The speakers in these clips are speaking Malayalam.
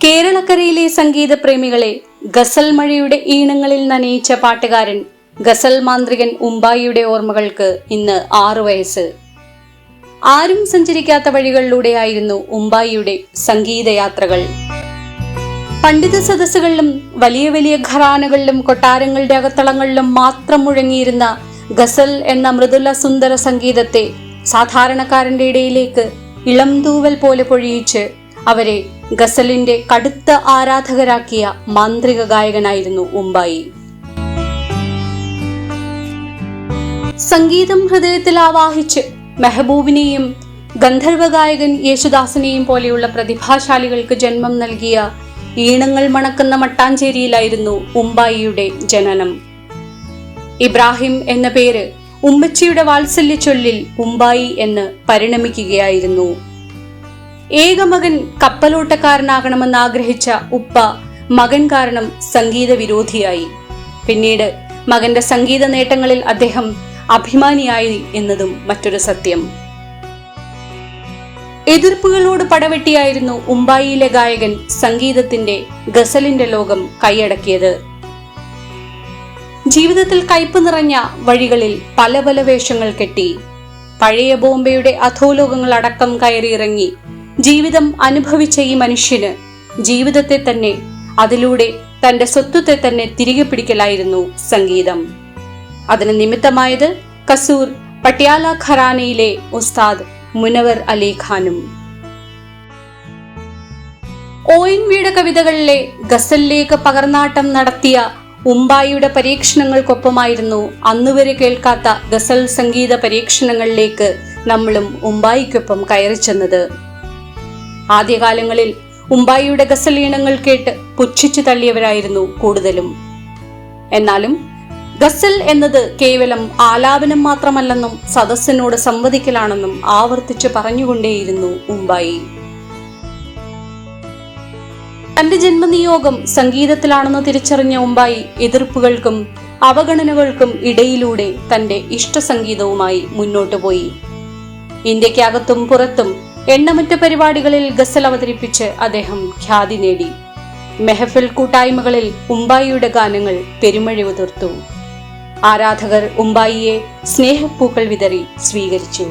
കേരളക്കരയിലെ സംഗീത പ്രേമികളെ ഗസൽ മഴയുടെ ഈണങ്ങളിൽ നനയിച്ച പാട്ടുകാരൻ ഗസൽ മാന്ത്രികൻ ഉമ്പായിയുടെ ഓർമ്മകൾക്ക് ഇന്ന് ആറു വയസ്സ്. ആരും സഞ്ചരിക്കാത്ത വഴികളിലൂടെയായിരുന്നു ഉമ്പായിയുടെ സംഗീതയാത്രകൾ. പണ്ഡിത സദസ്സുകളിലും വലിയ വലിയ ഘറാനകളിലും കൊട്ടാരങ്ങളുടെ അകത്തളങ്ങളിലും മാത്രം മുഴങ്ങിയിരുന്ന ഗസൽ എന്ന മൃദുല സുന്ദര സംഗീതത്തെ സാധാരണക്കാരന്റെ ഇടയിലേക്ക് ഇളം തൂവൽ പോലെ പൊഴിയിച്ച് അവരെ ഗസലിന്റെ കടുത്ത ആരാധകരാക്കിയ മാന്ത്രിക ഗായകനായിരുന്നു ഉമ്പായി. സംഗീതം ഹൃദയത്തിൽ ആവാഹിച്ച് മെഹബൂബിനെയും ഗന്ധർവ ഗായകൻ യേശുദാസിനെയും പോലെയുള്ള പ്രതിഭാശാലികൾക്ക് ജന്മം നൽകിയ ഈണങ്ങൾ മണക്കുന്ന മട്ടാഞ്ചേരിയിലായിരുന്നു ഉമ്പായിയുടെ ജനനം. ഇബ്രാഹിം എന്ന പേര് ഉമ്മച്ചിയുടെ വാത്സല്യ ചൊല്ലിൽ ഉമ്പായി എന്ന് പരിണമിക്കുകയായിരുന്നു. ഏകമകൻ കപ്പലോട്ടക്കാരനാകണമെന്ന് ആഗ്രഹിച്ച ഉപ്പ മകൻ കാരണം സംഗീത വിരോധിയായി പിന്നീട് മകന്റെ സംഗീത നേട്ടങ്ങളിൽ അദ്ദേഹം അഭിമാനിയായി എന്നതും മറ്റൊരു സത്യം. എതിർപ്പുകളോട് പടവെട്ടിയായിരുന്നു ഉമ്പായിയിലെ ഗായകൻ സംഗീതത്തിന്റെ ഗസലിന്റെ ലോകം കൈയടക്കിയത്. ജീവിതത്തിൽ കയ്പ് നിറഞ്ഞ വഴികളിൽ പല പല വേഷങ്ങൾ കെട്ടി. പഴയ ബോംബെയുടെ അധോലോകങ്ങൾ അടക്കം കയറിയിറങ്ങി ജീവിതം അനുഭവിച്ച ഈ മനുഷ്യന് ജീവിതത്തെ തന്നെ അതിലൂടെ തന്റെ സ്വത്വത്തെ തന്നെ തിരികെ പിടിക്കലായിരുന്നു സംഗീതം. അതിന് നിമിത്തമായത് കസൂർ പട്യാല ഖറാനയിലെ ഉസ്താദ് മുനവർ അലി ഖാനും. ഒ എൻ വിയുടെ കവിതകളിലെ ഗസലിലേക്ക് പകർന്നാട്ടം നടത്തിയ ഉമ്പായിയുടെ പരീക്ഷണങ്ങൾക്കൊപ്പമായിരുന്നു അന്നുവരെ കേൾക്കാത്ത ഗസൽ സംഗീത പരീക്ഷണങ്ങളിലേക്ക് നമ്മളും ഉമ്പായിക്കൊപ്പം കയറിച്ചെന്നത്. ആദ്യകാലങ്ങളിൽ ഉമ്പായിയുടെ ഗസലീണങ്ങൾ കേട്ട് പുച്ഛിച്ചു തള്ളിയവരായിരുന്നു കൂടുതലും. എന്നാലും ഗസൽ എന്നത് കേവലം ആലാപനം മാത്രമല്ലെന്നും സദസ്സിനോട് സംവദിക്കലാണെന്നും ആവർത്തിച്ച് പറഞ്ഞുകൊണ്ടേയിരുന്നു ഉമ്പായി. തന്റെ ജന്മനിയോഗം സംഗീതത്തിലാണെന്ന് തിരിച്ചറിഞ്ഞ ഉമ്പായി എതിർപ്പുകൾക്കും അവഗണനകൾക്കും ഇടയിലൂടെ തന്റെ ഇഷ്ട സംഗീതവുമായി മുന്നോട്ടു പോയി ഇന്ത്യക്കകത്തും പുറത്തും എണ്ണമറ്റ പരിപാടികളിൽ ഗസൽ അവതരിപ്പിച്ച് അദ്ദേഹം ഖ്യാതി നേടി. മെഹഫിൽ കൂട്ടായ്മകളിൽ ഉമ്പായിയുടെ ഗാനങ്ങൾ പെരുമഴിവ് തീർത്തു. ആരാധകർ ഉമ്പായിയെ സ്നേഹപ്പൂക്കൾ വിതറി സ്വീകരിച്ചു.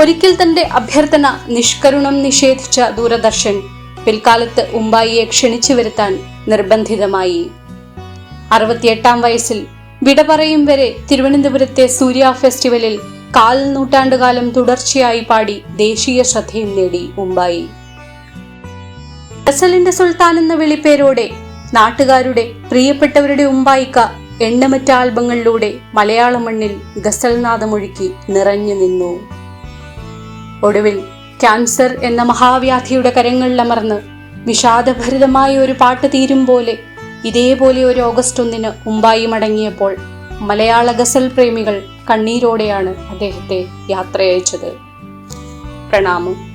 ഒരിക്കൽ തന്റെ അഭ്യർത്ഥന നിഷ്കരുണം നിഷേധിച്ച ദൂരദർശൻ പിൽക്കാലത്ത് ഉമ്പായിയെ ക്ഷണിച്ചു വരുത്താൻ നിർബന്ധിതമായി. അറുപത്തിയെട്ടാം വയസ്സിൽ വിട പറയും വരെ തിരുവനന്തപുരത്തെ സൂര്യ ഫെസ്റ്റിവലിൽ കാൽ നൂറ്റാണ്ടുകാലം തുടർച്ചയായി പാടി ദേശീയ ശ്രദ്ധയും നേടി മുംബൈ. ഗസലിന്റെ സുൽത്താൻ എന്ന വിളിപ്പേരോടെ നാട്ടുകാരുടെ പ്രിയപ്പെട്ടവരുടെ ഉമ്പായിക്ക എണ്ണമറ്റ ആൽബങ്ങളിലൂടെ മലയാള മണ്ണിൽ ഗസൽ നാദമൊഴുക്കി നിറഞ്ഞു നിന്നു. ഒടുവിൽ ക്യാൻസർ എന്ന മഹാവ്യാധിയുടെ കരങ്ങളിലമർന്ന് വിഷാദഭരിതമായ ഒരു പാട്ട് തീരും പോലെ ഇതേപോലെ ഒരു ഓഗസ്റ്റ് ഒന്നിന് ഉമ്പായി മടങ്ങിയപ്പോൾ മലയാള ഗസൽ പ്രേമികൾ കണ്ണീരോടെയാണ് അദ്ദേഹത്തെ യാത്രയച്ചത് പ്രണാമം.